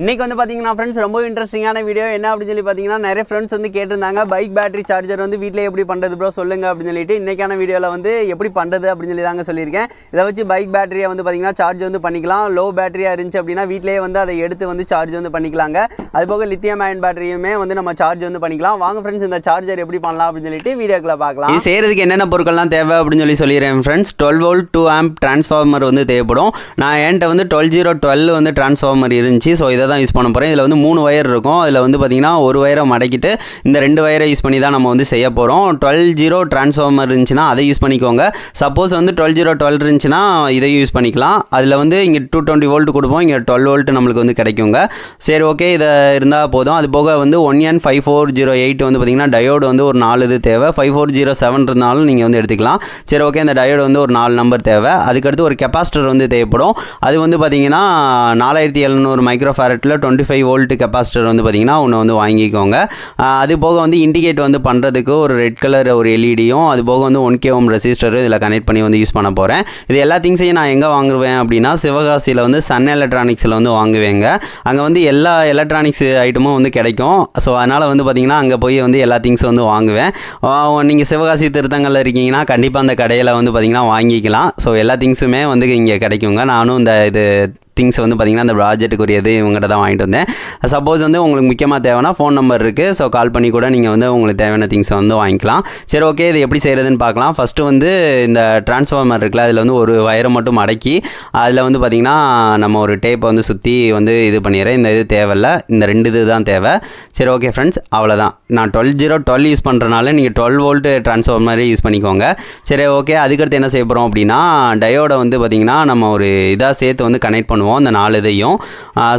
இன்னைக்கு வந்து பார்த்தீங்கன்னா ஃப்ரெண்ட்ஸ் ரொம்ப இன்ட்ரெஸ்டிங்கான வீடியோ என்ன அப்படின்னு சொல்லி பார்த்தீங்கன்னா நிறைய ஃப்ரெண்ட்ஸ் வந்து கேட்டிருந்தாங்க. பைக் பேட்டரி சார்ஜர் வந்து வீட்டில் எப்படி பண்ணுறது ப்ரோ சொல்லுங்க அப்படின்னு சொல்லிட்டு இன்னைக்கான வீடியோவில் வந்து எப்படி பண்ணுறது அப்படின்னு சொல்லி தாங்க சொல்லியிருக்கேன். இதை வச்சு பைக் பேட்டரியை வந்து பார்த்தீங்கன்னா சார்ஜ் வந்து பண்ணிக்கலாம். லோ பேட்டரியாக இருந்துச்சு அப்படின்னா வீட்டிலேயே வந்து அதை எடுத்து வந்து சார்ஜ் வந்து பண்ணிக்கலாங்க. அதுபோக லித்தியம் அயன் பேட்டரியுமே வந்து நம்ம சார்ஜ் வந்து பண்ணிக்கலாம். வாங்க ஃப்ரெண்ட்ஸ் இந்த சார்ஜர் எப்படி பண்ணலாம் அப்படின்னு சொல்லிட்டு வீடியோக்குள்ள பார்க்கலாம். இது செய்கிறதுக்கு என்னென்ன பொருட்கள்லாம் தேவை அப்படின்னு சொல்லி சொல்லிடுறேன் friends twelve volt two amp transformer வந்து தேவைப்படும். நான் என்கிட்ட வந்து டுவெல் ஜீரோ டுவெல் வந்து டிரான்ஸ்ஃபார்மர் இருந்துச்சு. ஸோ இதை தான் யூஸ் பண்ண போகிறேன் இதில் வந்து மூணு ஒயர் இருக்கும். அதில் வந்து பார்த்திங்கன்னா ஒரு ஒயரை மடக்கிட்டு இந்த ரெண்டு ஒயரை யூஸ் பண்ணி தான் நம்ம வந்து செய்ய போகிறோம் டுவெல் ஜீரோ டிரான்ஸ்ஃபார்மர் இருந்துச்சுன்னா அதை யூஸ் பண்ணிக்கோங்க. சப்போஸ் வந்து டுவெல் ஜீரோ டுவெல் இருந்துச்சுன்னா இதையும் யூஸ் பண்ணிக்கலாம். அதில் வந்து இங்கே டூ டுவெண்ட்டி வோல்ட் கொடுப்போம். இங்கே டுவெல் வோல்ட் நம்மளுக்கு வந்து கிடைக்குங்க. சரி ஓகே இதை இருந்தால் போதும். அது போக வந்து one N five four zero eight வந்து பார்த்திங்கன்னா டயோடு வந்து ஒரு நாலு இது தேவை. ஃபைவ் ஃபோர் ஜீரோ செவன் இருந்தாலும் நீங்கள் வந்து எடுத்துக்கலாம். சரி ஓகே இந்த டயோடு வந்து ஒரு நாலு நம்பர் தேவை. அதுக்கடுத்து ஒரு கெப்பாசிட்டர் வந்து தேவைப்படும். அது வந்து பார்த்திங்கன்னா நாலாயிரத்தி எழுநூறு மைக்ரோ ஃபேரட்டில் டுவெண்ட்டி ஃபைவ் வோல்ட் கெப்பாசிட்டர் வந்து பார்த்திங்கன்னா ஒன்று வந்து வாங்கிக்கோங்க. அது போக வந்து இண்டிகேட் வந்து பண்ணுறதுக்கு ஒரு ரெட் கலர் ஒரு எல்இடியும் அது போக வந்து ஒன் கே ஓம் ரெசிஸ்டரும் இதில் கனெக்ட் பண்ணி வந்து யூஸ் பண்ண போகிறேன் இது எல்லா திங்ஸையும் நான் எங்கே வாங்குவேன் அப்படின்னா சிவகாசியில் வந்து சன் எலக்ட்ரானிக்ஸில் வந்து வாங்குவேங்க. அங்கே வந்து எல்லா எலக்ட்ரானிக்ஸ் ஐட்டமும் வந்து கிடைக்கும். ஸோ அதனால் வந்து பார்த்திங்கன்னா அங்கே போய் வந்து எல்லா திங்ஸும் வந்து வாங்குவேன். நீங்கள் சிவகாசி திருத்தங்களில் இருக்கீங்கன்னா கண்டிப்பாக அந்த கடையில் வந்து பார்த்திங்கன்னா வாங்கிக்கலாம். ஸோ எல்லா திங்ஸுமே வந்து இங்கே கிடைக்குங்க. நானும் இந்த இது திங்ஸ் வந்து பார்த்திங்கன்னா அந்த ப்ராஜெக்ட்டுக்குரியது இவங்ககிட்ட தான் வாங்கிட்டு வந்தேன். சப்போஸ் வந்து உங்களுக்கு முக்கியமாக தேவைன்னா ஃபோன் நம்பர் இருக்குது ஸோ கால் பண்ணி கூட நீங்கள் வந்து உங்களுக்கு தேவையான திங்ஸை வந்து வாங்கிக்கலாம். சரி ஓகே இது எப்படி செய்கிறதுன்னு பார்க்கலாம். ஃபஸ்ட்டு வந்து இந்த டிரான்ஸ்ஃபார்மர் இருக்குல்ல அதில் வந்து ஒரு வயரை மட்டும் மடக்கி அதில் வந்து பார்த்திங்கன்னா நம்ம ஒரு டேப்பை வந்து சுற்றி வந்து இது பண்ணிடுறேன். இந்த இது தேவையில்ல. இந்த ரெண்டு இது தான் தேவை. சரி ஓகே ஃப்ரெண்ட்ஸ் அவ்வளோதான் நான் டுவெல் ஜீரோ டுவெல் யூஸ் பண்ணுறனால நீங்கள் டுவெல் வோல்ட்டு ட்ரான்ஸ்ஃபார்மரே யூஸ் பண்ணிக்கோங்க. சரி ஓகே அதுக்கடுத்து என்ன செய்ய போகிறோம் அப்படின்னா டயோடை வந்து பார்த்திங்கன்னா நம்ம ஒரு இதாக சேர்த்து வந்து கனெக்ட் பண்ணுவோம். அந்த நாலு இதையும்.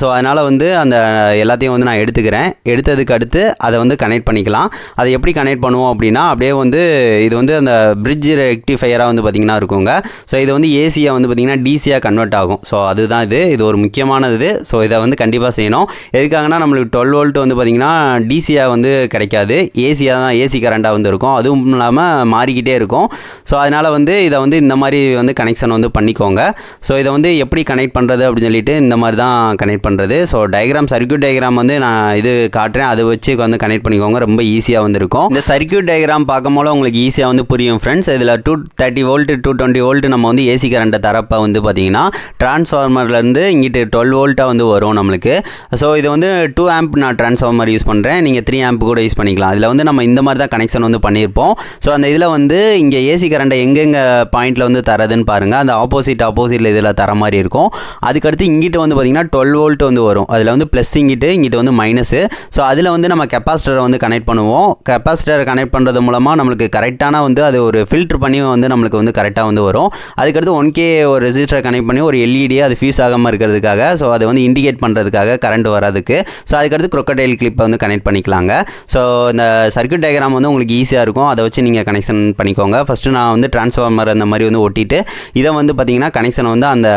ஸோ அதனால் வந்து அந்த எல்லாத்தையும் வந்து நான் எடுத்துக்கிறேன். எடுத்ததுக்கு அடுத்து அதை வந்து கனெக்ட் பண்ணிக்கலாம். அதை எப்படி கனெக்ட் பண்ணுவோம் அப்படின்னா அப்படியே வந்து இது வந்து அந்த பிரிட்ஜ் ரெக்டிஃபையராக வந்து பார்த்திங்கன்னா இருக்குங்க. ஸோ இது வந்து ஏசியாக வந்து பார்த்திங்கன்னா டிசியாக கன்வெர்ட் ஆகும். ஸோ அதுதான் இது. இது ஒரு முக்கியமானது இது. ஸோ இதை வந்து கண்டிப்பாக செய்யணும். எதுக்காகனா நம்மளுக்கு டுவெல் வோல்ட் வந்து பார்த்திங்கன்னா டிசியாக வந்து கிடைக்காது. ஏசியாக தான் ஏசி கரண்ட்டாக வந்து இருக்கும். அதுவும் இல்லாமல் மாறிக்கிட்டே இருக்கும். ஸோ அதனால் வந்து இதை வந்து இந்த மாதிரி வந்து கனெக்ஷன் வந்து பண்ணிக்கோங்க. ஸோ இதை வந்து எப்படி கனெக்ட் பண்ணுறது அப்படின்னு சொல்லிட்டு இந்த மாதிரி தான் கனெக்ட் பண்ணுறது ஸோ டயக்ராம் சர்க்யூட் டயக்ராம் வந்து நான் இது காட்டுறேன். அதை வச்சு வந்து கனெக்ட் பண்ணிக்கோங்க. ரொம்ப ஈஸியாக வந்து இருக்கும் இந்த சர்க்யூட் டயக்ராம் பார்க்கும்போது உங்களுக்கு ஈஸியாக வந்து புரியும் ஃப்ரெண்ட்ஸ் இதில் two thirty volt two twenty volt நம்ம வந்து ஏசி கரண்ட்டை தரப்போ வந்து பார்த்தீங்கன்னா டிரான்ஸ்ஃபார்மர்லேருந்து இங்கிட்டு டுவெல் வோல்ட்டாக வந்து வரும் நம்மளுக்கு. ஸோ இது வந்து டூ ஆம்ப் நான் டிரான்ஸ்ஃபார்மர் யூஸ் பண்ணுறேன் நீங்கள் த்ரீ ஆம்ப் கூட யூஸ் பண்ணிக்கலாம். அதில் வந்து நம்ம இந்த மாதிரி தான் கனெக்ஷன் வந்து பண்ணியிருப்போம். ஸோ அந்த இதில் வந்து இங்கே ஏசி கரண்ட்டை எங்கெங்கே பாயிண்ட்டில் வந்து தரதுன்னு பாருங்கள் அந்த ஆப்போசிட் ஆப்போசிட்டில் இதில் தர மாதிரி இருக்கும். அதுக்கு அதுக்கடுத்து இங்கிட்ட வந்து பார்த்திங்கன்னா டுவெல் வோல்ட் வந்து வரும். அதில் வந்து ப்ளஸ் இங்கிட்டு இங்கிட்ட வந்து மைனஸு ஸோ அதில் வந்து நம்ம கெப்பாசிட்டரை வந்து கனெக்ட் பண்ணுவோம். கெப்பாசிட்டரை கனெக்ட் பண்ணுறது மூலமாக நம்மளுக்கு கரெக்டான வந்து அது ஒரு ஃபில்ட்ரு பண்ணி வந்து நம்மளுக்கு வந்து கரெக்டாக வந்து வரும். அதுக்கடுத்து ஒன் கே ஒரு ரெசிஸ்டரை கனெக்ட் பண்ணி ஒரு எல்இடி அது ஃபியூஸ் ஆகாமல் இருக்கிறதுக்காக ஸோ அதை வந்து இண்டிகேட் பண்ணுறதுக்காக கரண்ட் வராதுக்கு ஸோ அதுக்கடுத்து crocodile கிளிப்பை வந்து கனெக்ட் பண்ணிக்கலாங்க. ஸோ இந்த சர்க்கியூட் டயக்ராம் வந்து உங்களுக்கு ஈஸியாக இருக்கும். அதை வச்சு நீங்கள் கனெக்ஷன் பண்ணிக்கோங்க. ஃபஸ்ட்டு நான் வந்து டிரான்ஸ்ஃபார்மர் அந்த மாதிரி வந்து ஒட்டிட்டு இதை வந்து பார்த்தீங்கன்னா கனெக்ஷன் வந்து அந்த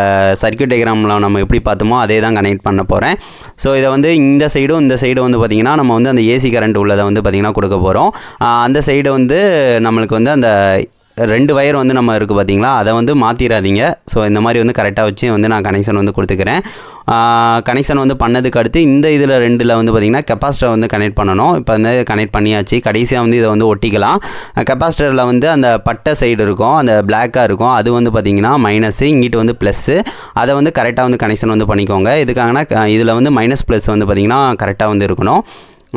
சர்க்கியூட் டயக்ராமில் நம்ம எப்படி பார்த்தோமோ அதே தான் கனெக்ட் பண்ண போகிறேன் ஸோ இதை வந்து இந்த சைடும் இந்த சைடும் வந்து பார்த்திங்கன்னா நம்ம வந்து அந்த ஏசி கரண்ட் உள்ளதை வந்து பார்த்திங்கன்னா கொடுக்க போகிறோம் அந்த சைடு வந்து நம்மளுக்கு வந்து அந்த ரெண்டு வயர் வந்து நம்ம இருக்குது பார்த்தீங்களா அதை வந்து மாற்றிடாதீங்க ஸோ இந்த மாதிரி வந்து கரெக்டாக வச்சு வந்து நான் கனெக்ஷன் வந்து கொடுத்துக்கிறேன். கனெக்ஷன் வந்து பண்ணதுக்கு அடுத்து இந்த இதில் ரெண்டில் வந்து பார்த்திங்கன்னா கெப்பாசிட்டர் வந்து கனெக்ட் பண்ணணும். இப்போ வந்து கனெக்ட் பண்ணியாச்சு. கடைசியாக வந்து இதை வந்து ஒட்டிக்கலாம். கெப்பாசிட்டரில் வந்து அந்த பட்டை சைடு இருக்கும். அந்த பிளாக்காக இருக்கும். அது வந்து பார்த்திங்கன்னா மைனஸு இங்கிட்டு வந்து ப்ளஸ்ஸு அதை வந்து கரெக்டாக வந்து கனெக்ஷன் வந்து பண்ணிக்கோங்க. இதுக்காகனா இதில் வந்து மைனஸ் ப்ளஸ் வந்து பார்த்திங்கன்னா கரெக்டாக வந்து இருக்கணும்.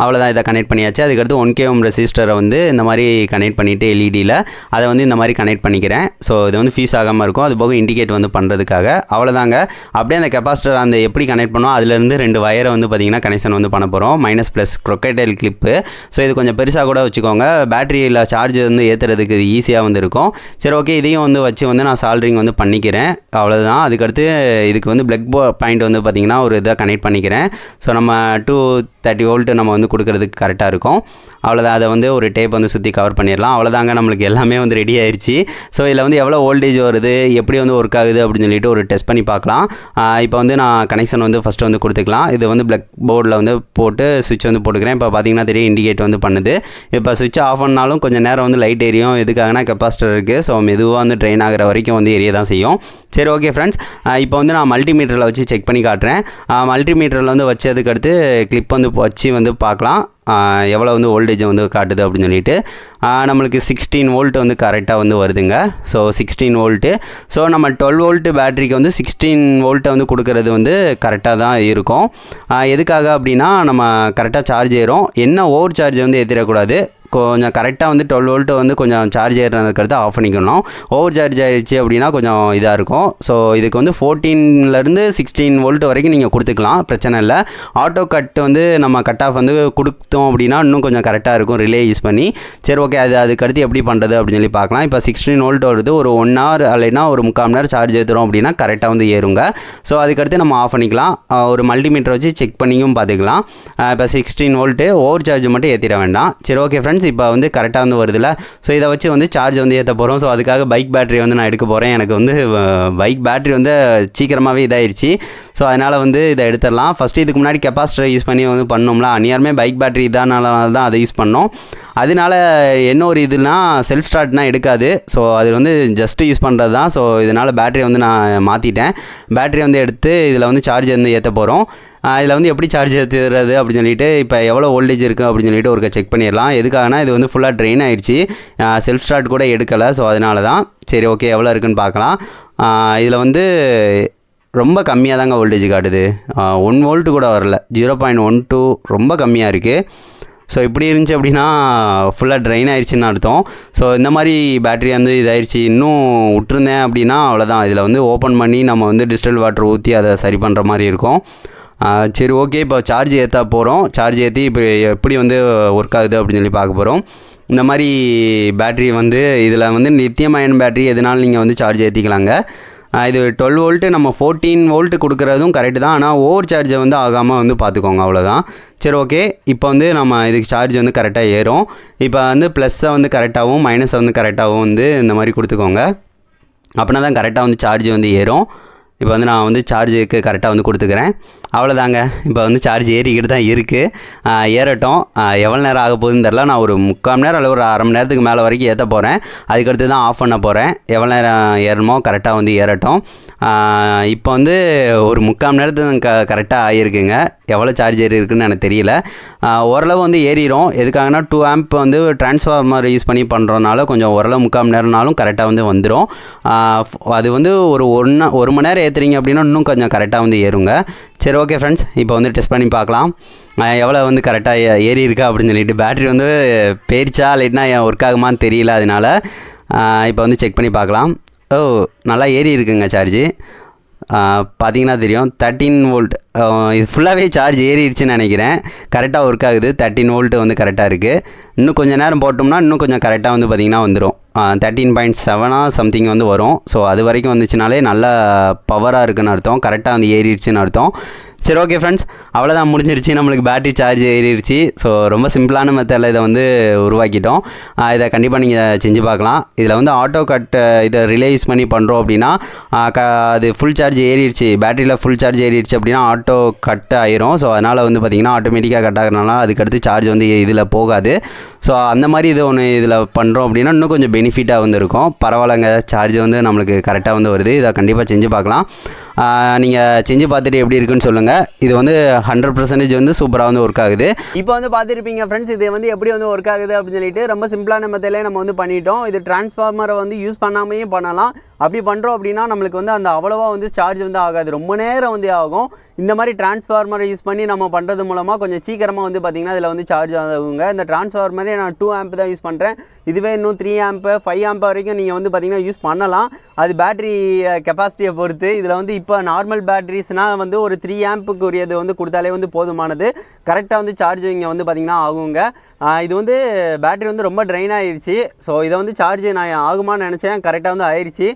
அவ்வளோதான் இதை கனெக்ட் பண்ணியாச்சு. அதுக்கடுத்து ஒன் கே ஓம் ரெசிஸ்டரை வந்து இந்த மாதிரி கனெக்ட் பண்ணிவிட்டு எல்இடியில் அதை வந்து இந்த மாதிரி கனெக்ட் பண்ணிக்கிறேன். ஸோ இது வந்து ஃபீஸ் ஆகாமல் இருக்கும். அது போக இண்டிகேட் வந்து பண்ணுறதுக்காக அவ்வளோதாங்க அப்படியே அந்த கெப்பாசிட்டர் அந்த எப்படி கனெக்ட் பண்ணோம் அதுலேருந்து ரெண்டு வயரை வந்து பார்த்திங்கன்னா கனெக்ஷன் வந்து பண்ண போகிறோம் minus plus crocodile clip so இது கொஞ்சம் பெருசாக கூட வச்சுக்கோங்க. பேட்டரியில் சார்ஜ் வந்து ஏற்றுறதுக்கு இது ஈஸியாக வந்து இருக்கும். சரி ஓகே இதையும் வந்து வச்சு வந்து நான் சால்ட்ரிங் வந்து பண்ணிக்கிறேன். அவ்வளோதான் அதுக்கடுத்து இதுக்கு வந்து பிளக் பாயிண்ட் வந்து பார்த்திங்கன்னா ஒரு இதாக கனெக்ட் பண்ணிக்கிறேன். ஸோ நம்ம டூ தேர்ட்டி வோல்ட்டு நம்ம வந்து கொடுக்கறதுக்கு கரெக்டாக இருக்கும். அவ்வளோதான் அதை வந்து ஒரு டேப் வந்து சுற்றி கவர் பண்ணிடலாம். அவ்வளோதாங்க நம்மளுக்கு எல்லாமே வந்து ரெடி ஆயிடுச்சு ஸோ இதில் வந்து எவ்வளோ வோல்டேஜ் வருது? எப்படி வந்து ஒர்க் ஆகுது? அப்படின்னு சொல்லிட்டு ஒரு டெஸ்ட் பண்ணி பார்க்கலாம். இப்போ வந்து நான் கனெக்ஷன் வந்து ஃபஸ்ட்டு வந்து கொடுத்துக்கலாம். இது வந்து பிளக் போர்டில் வந்து போட்டு சுவிட்ச் வந்து போட்டுக்கிறேன். இப்போ பார்த்தீங்கன்னா தெரியும் இண்டிகேட் வந்து பண்ணுது. இப்போ சுவிட்ச் ஆஃப் பண்ணாலும் கொஞ்சம் நேரம் வந்து லைட் எரியும் எதுக்காகனா கெப்பாசிட்டர் இருக்குது ஸோ மெதுவாக வந்து ட்ரெயின் ஆகிற வரைக்கும் வந்து எரிய தான் செய்யும். சரி ஓகே ஃப்ரெண்ட்ஸ் இப்போ வந்து நான் மல்டிமீட்டரில் வச்சு செக் பண்ணி காட்டுறேன். மல்டிமீட்டரில் வந்து வச்சதுக்கு அடுத்து கிளிப் வந்து வச்சு வந்து பார்க்கலாம். எவ்வளோ வந்து வோல்டேஜ் வந்து காட்டுது அப்படின்னு சொல்லிட்டு. நம்மளுக்கு சிக்ஸ்டீன் வோல்ட் வந்து கரெக்டாக வந்து வருதுங்க. ஸோ சிக்ஸ்டீன் வோல்ட்டு ஸோ நம்ம டுவெல் வோல்ட்டு பேட்டரிக்கு வந்து சிக்ஸ்டீன் வோல்ட்டை வந்து கொடுக்கறது வந்து கரெக்டாக தான் இருக்கும். எதுக்காக அப்படின்னா நம்ம கரெக்டாக சார்ஜ் ஏறும். என்ன ஓவர் சார்ஜ் வந்து ஏற்றிடக்கூடாது கொஞ்சம் கரெக்டாக வந்து டுவெல் வோல்ட்டு வந்து கொஞ்சம் சார்ஜ் ஏறுறதுக்கு ஆஃப் பண்ணிக்கணும். ஓவர் சார்ஜ் ஆயிடுச்சு அப்படின்னா கொஞ்சம் இதாக இருக்கும். ஸோ இதுக்கு வந்து ஃபோர்டீன்லேருந்து சிக்ஸ்டீன் வோல்ட் வரைக்கும் நீங்கள் கொடுத்துக்கலாம். பிரச்சனை இல்லை. ஆட்டோ கட் வந்து நம்ம கட் ஆஃப் வந்து கொடுத்தோம் அப்படின்னா இன்னும் கொஞ்சம் கரெக்டாக இருக்கும். ரிலே யூஸ் பண்ணி. சரி ஓகே அது அதுக்கடுத்து எப்படி பண்ணுறது அப்படின்னு சொல்லி பார்க்கலாம். இப்போ சிக்ஸ்டீன் வோல்ட் வருது. ஒரு ஒன் ஹவர் இல்லைன்னா ஒரு முக்கால் மணி நேரம் சார்ஜ் ஏற்றுறோம் அப்படின்னா கரெக்டாக வந்து ஏறுங்க. ஸோ அதுக்கடுத்து நம்ம ஆஃப் பண்ணிக்கலாம். ஒரு மல்டிமீட்டர் வச்சு செக் பண்ணியும் பார்த்துக்கலாம். இப்போ சிக்ஸ்டீன் வோல்ட்டு ஓவர் சார்ஜ் மட்டும் ஏற்றிட வேண்டாம். சரி ஓகே ஃப்ரெண்ட்ஸ் இப்போ வந்து கரெக்டாக வந்து வருதுல்ல? ஸோ இதை வச்சு வந்து சார்ஜ் வந்து ஏற்ற போகிறோம் ஸோ அதுக்காக பைக் பேட்டரி வந்து நான் எடுக்க போகிறேன் எனக்கு வந்து பைக் பேட்டரி வந்து சீக்கிரமாகவே இதாயிருச்சு. ஸோ அதனால் வந்து இதை எடுத்துடலாம். ஃபஸ்ட்டு இதுக்கு முன்னாடி கெப்பாசிட்டர் யூஸ் பண்ணி வந்து பண்ணோம்ல. அந்நியாருமே பைக் பேட்டரி இதானால தான் அதை யூஸ் பண்ணோம். அதனால என்ன ஒரு இதுனா செல்ஃப் ஸ்டார்ட்னா எடுக்காது. ஸோ அது வந்து ஜஸ்ட்டு யூஸ் பண்ணுறது தான். ஸோ இதனால் பேட்டரி வந்து நான் மாற்றிட்டேன் பேட்டரி வந்து எடுத்து இதில் வந்து சார்ஜ் வந்து ஏற்ற போகிறோம் இதில் வந்து எப்படி சார்ஜ் ஏற்றுறது அப்படின்னு சொல்லிட்டு இப்போ எவ்வளோ வோல்டேஜ் இருக்குது அப்படின்னு சொல்லிட்டு ஒரு செக் பண்ணிடலாம். எதுக்காகனா இது வந்து ஃபுல்லாக ட்ரெயின் ஆயிடுச்சு செல்ஃப் ஸ்டார்ட் கூட எடுக்கலை ஸோ அதனால தான் சரி ஓகே எவ்வளோ இருக்குன்னு பார்க்கலாம். இதில் வந்து ரொம்ப கம்மியாக தாங்க வோல்டேஜ் காட்டுது. ஒன் வோல்ட்டு கூட வரல. ஜீரோ பாயிண்ட் ஒன் டூ ரொம்ப கம்மியாக இருக்குது ஸோ இப்படி இருந்துச்சு அப்படின்னா ஃபுல்லாக ட்ரைன் ஆயிடுச்சுன்னு அர்த்தம். ஸோ இந்த மாதிரி பேட்டரி வந்து இதாயிடுச்சு இன்னும் விட்டுருந்தேன் அப்படின்னா அவ்வளோதான் இதில் வந்து ஓப்பன் பண்ணி நம்ம வந்து டிஜிட்டல் வாட்டர் ஊற்றி அதை சரி பண்ணுற மாதிரி இருக்கும். சரி ஓகே இப்போ சார்ஜ் ஏற்ற போகிறோம் சார்ஜ் ஏற்றி இப்போ எப்படி வந்து ஒர்க் ஆகுது அப்படின்னு சொல்லி பார்க்க போகிறோம் இந்த மாதிரி பேட்டரி வந்து இதில் வந்து நித்தியம் அயன் பேட்டரி எதனாலும் நீங்கள் வந்து சார்ஜ் ஏற்றிக்கலாங்க இது டுவெல் வோல்ட்டு நம்ம ஃபோர்டீன் வோல்ட்டு கொடுக்குறதும் கரெக்டு தான். ஆனால் ஓவர் சார்ஜை வந்து ஆகாமல் வந்து பார்த்துக்கோங்க அவ்வளோதான் சரி ஓகே இப்போ வந்து நம்ம இதுக்கு சார்ஜ் வந்து கரெக்டாக ஏறும். இப்போ வந்து ப்ளஸ்ஸை வந்து கரெக்டாகவும் மைனஸை வந்து கரெக்டாகவும் வந்து இந்த மாதிரி கொடுத்துக்கோங்க. அப்படின்னா தான் கரெக்டாக வந்து சார்ஜ் வந்து ஏறும். இப்போ வந்து நான் வந்து சார்ஜுக்கு கரெக்டாக வந்து கொடுத்துக்கிறேன். அவ்வளோதாங்க. இப்போ வந்து சார்ஜ் ஏறிக்கிட்டு தான் இருக்குது ஏறட்டும். எவ்வளோ நேரம் ஆக போகுதுன்னு தெரில நான் ஒரு முக்கால் மணி நேரம் அல்லது ஒரு அரை மணி நேரத்துக்கு மேலே வரைக்கும் ஏற்ற போகிறேன் அதுக்கடுத்து தான் ஆஃப் பண்ண போகிறேன் எவ்வளோ நேரம் ஏறணுமோ கரெக்டாக வந்து ஏறட்டும். இப்போ வந்து ஒரு முக்கால் மணி நேரத்துக்கு க கரெக்டாக ஆகியிருக்குங்க. எவ்வளோ சார்ஜ் ஏறி இருக்குன்னு எனக்கு தெரியல. ஓரளவு வந்து ஏறிடும் எதுக்காகனா டூ ஆம்ப் வந்து டிரான்ஸ்ஃபார்மர் யூஸ் பண்ணி பண்ணுறதுனால கொஞ்சம் ஓரளவு முக்கால் மணி நேரம்னாலும் கரெக்டாக வந்து வந்துடும் அது வந்து ஒரு ஒன்று ஒரு மணி நேரம் ஏற்றுறீங்க அப்படின்னா இன்னும் கொஞ்சம் கரெக்டாக வந்து ஏறுங்க. சரி ஓகே ஃப்ரெண்ட்ஸ் இப்போ வந்து டெஸ்ட் பண்ணி பார்க்கலாம். எவ்வளோ வந்து கரெக்டாக ஏறி இருக்கா அப்படின்னு சொல்லிட்டு. பேட்டரி வந்து பேரிச்சா இல்லைன்னா ஒர்க் ஆகுமான்னு தெரியல அதனால இப்போ வந்து செக் பண்ணி பார்க்கலாம். ஓ நல்லா ஏறி இருக்குங்க சார்ஜு பார்த்தீங்கன்னா தெரியும். தேர்ட்டீன் வோல்ட் இது ஃபுல்லாகவே சார்ஜ் ஏறிடுச்சுன்னு நினைக்கிறேன். கரெக்டாக ஒர்க் ஆகுது. தேர்ட்டின் வோல்ட்டு வந்து கரெக்டாக இருக்குது இன்னும் கொஞ்சம் நேரம் போட்டோம்னா இன்னும் கொஞ்சம் கரெக்டாக வந்து பார்த்திங்கன்னா வந்துடும் தேர்ட்டீன் பாயிண்ட் செவனாக சம்திங் வந்து வரும். ஸோ அது வரைக்கும் வந்துச்சுனாலே நல்ல பவராக இருக்குன்னு அர்த்தம். கரெக்டாக வந்து ஏறிடுச்சுன்னு அர்த்தம். சரி ஓகே ஃப்ரெண்ட்ஸ் அவ்வளோதான் முடிஞ்சிருச்சு. நம்மளுக்கு பேட்டரி சார்ஜ் ஏறிடுச்சு. ஸோ ரொம்ப சிம்பிளான மெத்தடில் இதை வந்து உருவாக்கிட்டோம். இதை கண்டிப்பாக நீங்கள் செஞ்சு பார்க்கலாம். இதில் வந்து ஆட்டோ கட் இதை ரிலே பண்ணி பண்ணுறோம் அப்படின்னா க அது ஃபுல் சார்ஜ் ஏறிடுச்சு. பேட்டரியில் ஃபுல் சார்ஜ் ஏறிடுச்சு அப்படின்னா ஆட்டோ கட் ஆயிரும். ஸோ அதனால் வந்து பார்த்திங்கன்னா ஆட்டோமேட்டிக்காக கட் ஆகிறனால அதுக்கடுத்து சார்ஜ் வந்து இதில் போகாது. ஸோ அந்த மாதிரி இது ஒன்று இதில் பண்ணுறோம் அப்படின்னா இன்னும் கொஞ்சம் பெனிஃபிட்டாக வந்து இருக்கும். பரவாயில்லங்க. சார்ஜ் வந்து நம்மளுக்கு கரெக்டாக வந்து வருது. இதை கண்டிப்பாக செஞ்சு பார்க்கலாம். நீங்கள் செஞ்சு பார்த்துட்டு எப்படி இருக்குன்னு சொல்லுங்கள் இது வந்து ஹண்ட்ரட் பர்சன்டேஜ் வந்து சூப்பராக வந்து ஒர்க் ஆகுது. இப்போ வந்து பார்த்துருப்பீங்க ஃப்ரெண்ட்ஸ் இது வந்து எப்படி வந்து ஒர்க் ஆகுது அப்படின்னு சொல்லிட்டு ரொம்ப சிம்பிளான மெத்தட்லேயே நம்ம வந்து பண்ணிட்டோம். இது டிரான்ஸ்ஃபார்மரை வந்து யூஸ் பண்ணாமையும் பண்ணலாம். அப்படி பண்ணுறோம் அப்படின்னா நம்மளுக்கு வந்து அந்த அவ்வளோவா வந்து சார்ஜ் வந்து ஆகாது. ரொம்ப நேரம் வந்து ஆகும். இந்த மாதிரி டிரான்ஸ்ஃபார்மரை யூஸ் பண்ணி நம்ம பண்ணுறது மூலமாக கொஞ்சம் சீக்கிரமாக வந்து பார்த்திங்கன்னா இதில் வந்து சார்ஜ் ஆகுங்க. இந்த டிரான்ஸ்ஃபார்மரே நான் டூ ஆம்ப் தான் யூஸ் பண்ணுறேன் இதுவே இன்னும் த்ரீ ஆம்ப்பு ஃபைவ் ஆம்ப் வரைக்கும் நீங்கள் வந்து பார்த்திங்கன்னா யூஸ் பண்ணலாம். அது பேட்டரி கெப்பாசிட்டியை பொறுத்து இதில் வந்து இப்போ நார்மல் பேட்ரிஸ்னால் வந்து ஒரு த்ரீ ஆம்புக்கு உரியது வந்து கொடுத்தாலே வந்து போதுமானது. கரெக்டாக வந்து சார்ஜ் இங்கே வந்து பார்த்திங்கன்னா ஆகுங்க. இது வந்து பேட்டரி வந்து ரொம்ப ட்ரைன் ஆயிருச்சு. ஸோ இதை வந்து சார்ஜ் நான் ஆகுமான்னு நினச்சேன். கரெக்டாக வந்து ஆயிடுச்சு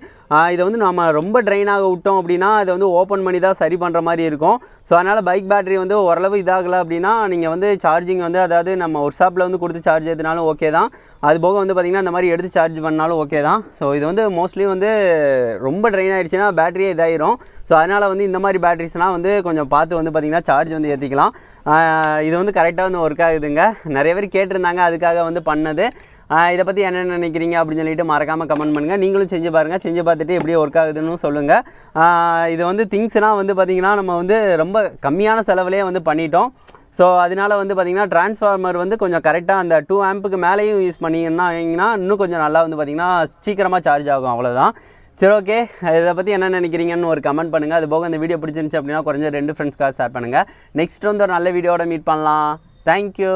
இதை வந்து நம்ம ரொம்ப ட்ரைன் ஆக விட்டோம் அப்படின்னா இதை வந்து ஓப்பன் பண்ணி தான் சரி பண்ணுற மாதிரி இருக்கும். ஸோ அதனால் பைக் பேட்டரி வந்து ஓரளவு இதாகலை அப்படின்னா நீங்கள் வந்து சார்ஜிங் வந்து அதாவது நம்ம ஒர்க் ஷாப்பில் வந்து கொடுத்து சார்ஜ் ஏற்றினாலும் ஓகே தான். அது போக வந்து பார்த்திங்கன்னா இந்த மாதிரி எடுத்து சார்ஜ் பண்ணாலும் ஓகே தான். ஸோ இது வந்து மோஸ்ட்லி வந்து ரொம்ப ட்ரைன் ஆயிடுச்சுன்னா பேட்டரியே இதாயிரும். ஸோ அதனால் வந்து இந்த மாதிரி பேட்டரிஸ்லாம் வந்து கொஞ்சம் பார்த்து வந்து பார்த்திங்கன்னா சார்ஜ் வந்து ஏற்றிக்கலாம் இது வந்து கரெக்டாக வந்து ஒர்க் ஆகுதுங்க. நிறைய பேர் கேட்டிருந்தாங்க அதுக்காக வந்து பண்ணது. இதை பற்றி என்ன நினைக்கிறீங்க அப்படின்னு சொல்லிட்டு மறக்காமல் கமெண்ட் பண்ணுங்கள் நீங்களும் செஞ்சு பாருங்கள் செஞ்சு பார்த்துட்டு எப்படி ஒர்க் ஆகுதுன்னு சொல்லுங்கள் இது வந்து திங்ஸ்னால் வந்து பார்த்திங்கன்னா நம்ம வந்து ரொம்ப கம்மியான செலவுலேயே வந்து பண்ணிட்டோம். ஸோ அதனால வந்து பார்த்திங்கன்னா டிரான்ஸ்ஃபார்மர் வந்து கொஞ்சம் கரெக்டாக அந்த டூ ஆம்புக்கு மேலேயும் யூஸ் பண்ணிங்கன்னா இன்னும் கொஞ்சம் நல்லா வந்து பார்த்திங்கன்னா சீக்கிரமாக சார்ஜ் ஆகும். அவ்வளோதான் சரி ஓகே இதை பற்றி என்ன நினைக்கிறீங்கன்னு ஒரு கமெண்ட் பண்ணுங்கள் அது போக இந்த வீடியோ பிடிச்சிருந்துச்சு அப்படின்னா குறைஞ்ச ரெண்டு ஃப்ரெண்ட்ஸ்க்காக ஷேர் பண்ணுங்கள் நெக்ஸ்ட் வந்து ஒரு நல்ல வீடியோட மீட் பண்ணலாம். தேங்க்யூ